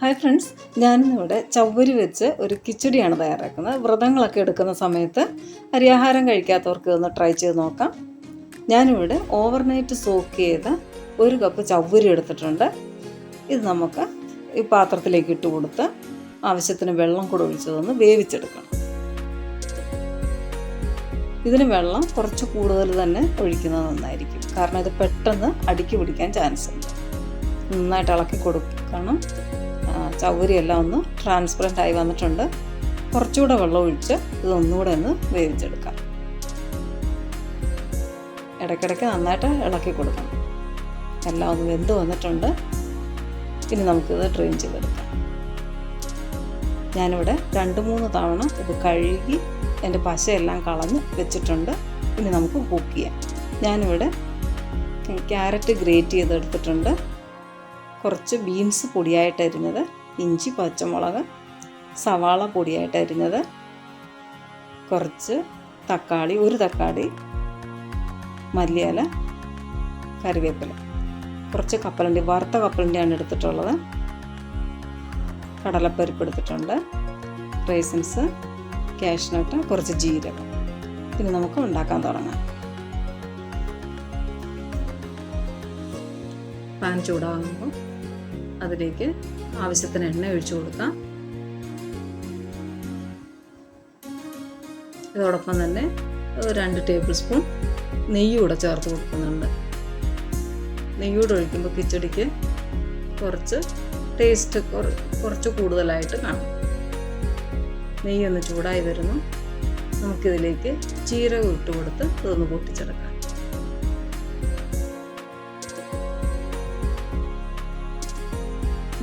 Hi friends ഞാനിന്നിവിടെ ചവ്വരി വെച്ച് ഒരു കിച്ചടിയാണ് തയ്യാറാക്കുന്നത്. വ്രതങ്ങളൊക്കെ എടുക്കുന്ന സമയത്ത് അരിയാഹാരം കഴിക്കാത്തവർക്ക് ഒന്ന് ട്രൈ ചെയ്ത് നോക്കാം. ഞാനിവിടെ ഓവർനൈറ്റ് സോക്ക് ചെയ്ത ഒരു കപ്പ് ചവ്വരി എടുത്തിട്ടുണ്ട്. ഇത് നമുക്ക് ഈ പാത്രത്തിലേക്ക് ഇട്ട് കൊടുത്ത് ആവശ്യത്തിന് വെള്ളം കൂടെ ഒഴിച്ചതൊന്ന് വേവിച്ചെടുക്കണം. ഇതിന് വെള്ളം കുറച്ച് കൂടുതൽ തന്നെ ഒഴിക്കുന്നത് നന്നായിരിക്കും. കാരണം ഇത് പെട്ടെന്ന് അടുക്കി പിടിക്കാൻ ചാൻസ് ഉണ്ട്. നന്നായിട്ട് ഇളക്കി കൊടുക്കണം. ചൗകര്യമെല്ലാം ഒന്ന് ട്രാൻസ്പെറന്റ് ആയി വന്നിട്ടുണ്ട്. കുറച്ചുകൂടെ വെള്ളം ഒഴിച്ച് ഇത് ഒന്നുകൂടെ ഒന്ന് വേവിച്ചെടുക്കാം. ഇടയ്ക്കിടയ്ക്ക് നന്നായിട്ട് ഇളക്കി കൊടുക്കണം എല്ലാം ഒന്ന് വെന്ത് വന്നിട്ടുണ്ട്. ഇനി നമുക്കിത് ഡ്രെയിൻ ചെയ്തെടുക്കാം. ഞാനിവിടെ രണ്ട് മൂന്ന് തവണ ഇത് കഴുകി എന്റെ പശയെല്ലാം കളഞ്ഞ് വെച്ചിട്ടുണ്ട്. ഇനി നമുക്ക് കുക്ക് ചെയ്യാം. ഞാനിവിടെ ക്യാരറ്റ് ഗ്രേറ്റ് ചെയ്തെടുത്തിട്ടുണ്ട്. കുറച്ച് ബീൻസ് പൊടിയായിട്ട് അരിഞ്ഞത്. ഇഞ്ചി പച്ചമുളക് സവാള പൊടിയായിട്ട് അരിഞ്ഞത്. കുറച്ച് തക്കാളി ഒരു തക്കാളി മല്ലിയില കറിവേപ്പില. കുറച്ച് കപ്പലണ്ടി വറുത്ത കപ്പലണ്ടിയാണ് എടുത്തിട്ടുള്ളത്. കടലപ്പരിപ്പ് എടുത്തിട്ടുണ്ട്. റൈസൻസ് കാഷ്നട്ട് കുറച്ച് ജീരകം. പിന്നെ നമുക്ക് ഉണ്ടാക്കാൻ തുടങ്ങാം. പാൻ ചൂടാകുമ്പോൾ അതിലേക്ക് ആവശ്യത്തിന് എണ്ണ ഒഴിച്ചു കൊടുക്കാം. ഇതോടൊപ്പം തന്നെ രണ്ട് ടേബിൾ സ്പൂൺ നെയ്യ് കൂടെ ചേർത്ത് കൊടുക്കുന്നുണ്ട്. നെയ്യൂടെ ഒഴിക്കുമ്പോൾ കിച്ചടിക്ക് കുറച്ച് ടേസ്റ്റ് കുറച്ച് കൂടുതലായിട്ട് കാണും. നെയ്യൊന്ന് ചൂടായി വരുന്നു. നമുക്കിതിലേക്ക് ജീരകം ഇട്ട് കൊടുത്ത് ഇതൊന്ന് പൊട്ടിച്ചെടുക്കാം.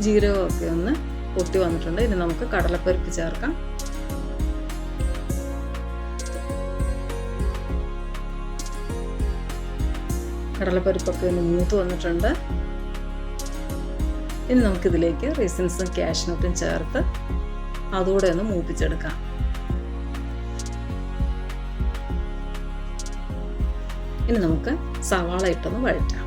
ജീരകമൊക്കെ ഒന്ന് പൊട്ടി വന്നിട്ടുണ്ട്. ഇനി നമുക്ക് കടലപ്പരിപ്പ് ചേർക്കാം. കടലപ്പരിപ്പൊക്കെ ഒന്ന് മൂത്ത് വന്നിട്ടുണ്ട്. ഇനി നമുക്കിതിലേക്ക് റീസൻസും കാഷ്നട്ടും ചേർത്ത് അതുകൂടെ ഒന്ന് മൂപ്പിച്ചെടുക്കാം. ഇനി നമുക്ക് സവാള ഇട്ടൊന്ന് വഴറ്റാം.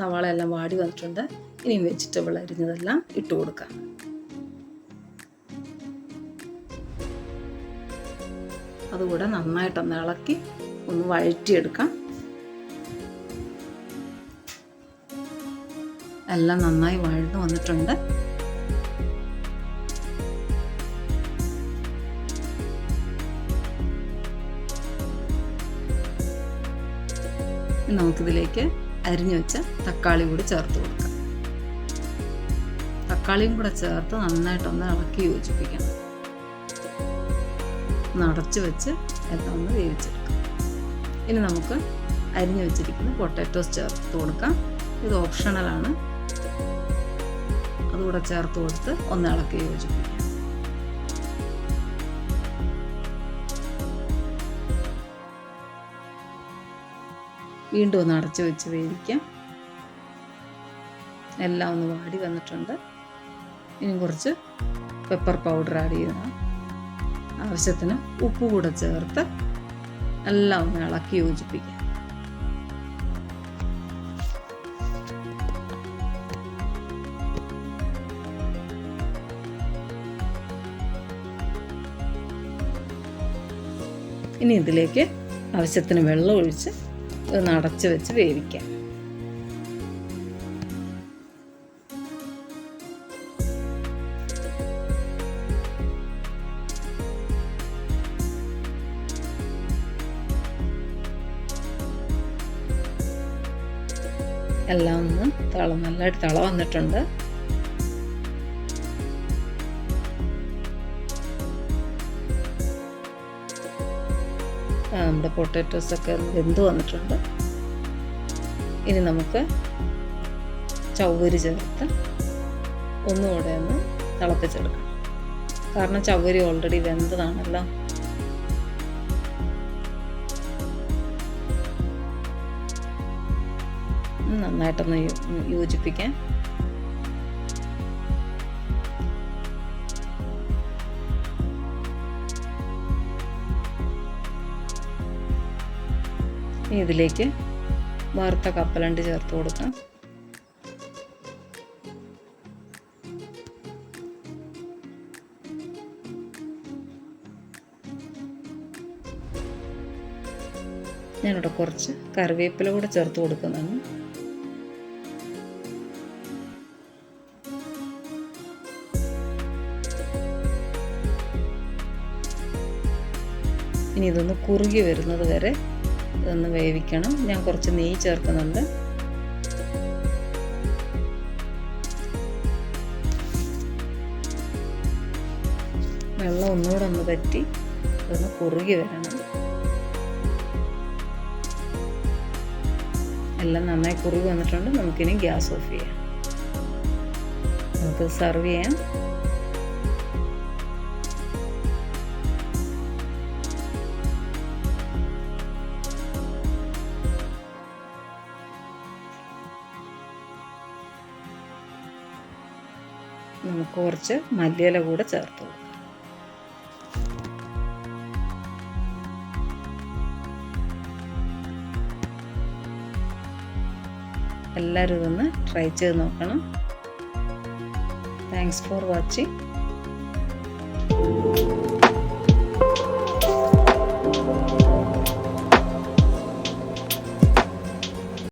സവാള എല്ലാം വാടി വന്നിട്ടുണ്ട്. ഇനി വെജിറ്റബിൾ അരിഞ്ഞതെല്ലാം ഇട്ട് കൊടുക്കാം. അതുകൂടെ നന്നായിട്ടൊന്ന് ഇളക്കി ഒന്ന് വഴറ്റിയെടുക്കാം. എല്ലാം നന്നായി വഴന്നു വന്നിട്ടുണ്ട്. നമുക്കിതിലേക്ക് അരിഞ്ഞു വെച്ച തക്കാളി കൂടി ചേർത്ത് കൊടുക്കാം തക്കാളിയും കൂടെ ചേർത്ത് നന്നായിട്ടൊന്ന് ഇളക്കി യോജിപ്പിക്കണം. നടച്ച് വെച്ച് എല്ലാം ഒന്ന് വേവിച്ചെടുക്കാം. ഇനി നമുക്ക് അരിഞ്ഞു വെച്ചിരിക്കുന്ന പൊട്ടാറ്റോസ് ചേർത്ത് കൊടുക്കാം. ഇത് ഓപ്ഷണലാണ്. അതുകൂടെ ചേർത്ത് കൊടുത്ത് ഒന്ന് ഇളക്കി യോജിപ്പിക്കാം. വീണ്ടും ഒന്ന് അടച്ചു വെച്ച് വേവിക്കാം. എല്ലാം ഒന്ന് വാടി വന്നിട്ടുണ്ട്. ഇനി കുറച്ച് പെപ്പർ പൗഡർ ആഡ് ചെയ്യണം. ആവശ്യത്തിന് ഉപ്പ് കൂടെ ചേർത്ത് എല്ലാം ഒന്ന് ഇളക്കി യോജിപ്പിക്കാം. ഇനി ഇതിലേക്ക് ആവശ്യത്തിന് വെള്ളം ഒഴിച്ച് ഒന്ന് അടച്ച് വെച്ച് വേവിക്കാം. എല്ലാം ഒന്ന് തളം നല്ലതായിട്ട് തള വന്നിട്ടുണ്ട്. നമ്മുടെ പൊട്ടാറ്റോസൊക്കെ വെന്ത് വന്നിട്ടുണ്ട്. ഇനി നമുക്ക് ചവ്വരി ചേർത്ത് ഒന്നുകൂടെ ഒന്ന് തിളപ്പിച്ചെടുക്കണം കാരണം ചവ്വരി ഓൾറെഡി വെന്തതാണല്ലോ. നന്നായിട്ടൊന്ന് യോജിപ്പിക്കാൻ ഇതിലേക്ക് വറുത്ത കപ്പലണ്ടി ചേർത്ത് കൊടുക്കാം. ഞാനിവിടെ കുറച്ച് കറിവേപ്പില കൂടെ ചേർത്ത് കൊടുക്കുന്നുണ്ട്. ഇനി ഇതൊന്ന് കുറുകി വരുന്നത് വരെ ഇതൊന്ന് വേവിക്കണം. ഞാൻ കുറച്ച് നെയ്യ് ചേർക്കുന്നുണ്ട്. വെള്ളം ഒന്നുകൂടെ ഒന്ന് പറ്റി ഇതൊന്ന് കുറുകി വരണം. എല്ലാം നന്നായി കുറുകി വന്നിട്ടുണ്ട്. നമുക്കിനി ഗ്യാസ് ഓഫ് ചെയ്യാം. നമുക്ക് സെർവ് ചെയ്യാം. നമുക്ക് കുറച്ച് മല്ലിയില കൂടെ ചേർത്ത് കൊടുക്കാം. എല്ലാവരും ഇതൊന്ന് ട്രൈ ചെയ്ത് നോക്കണം. Thanks for watching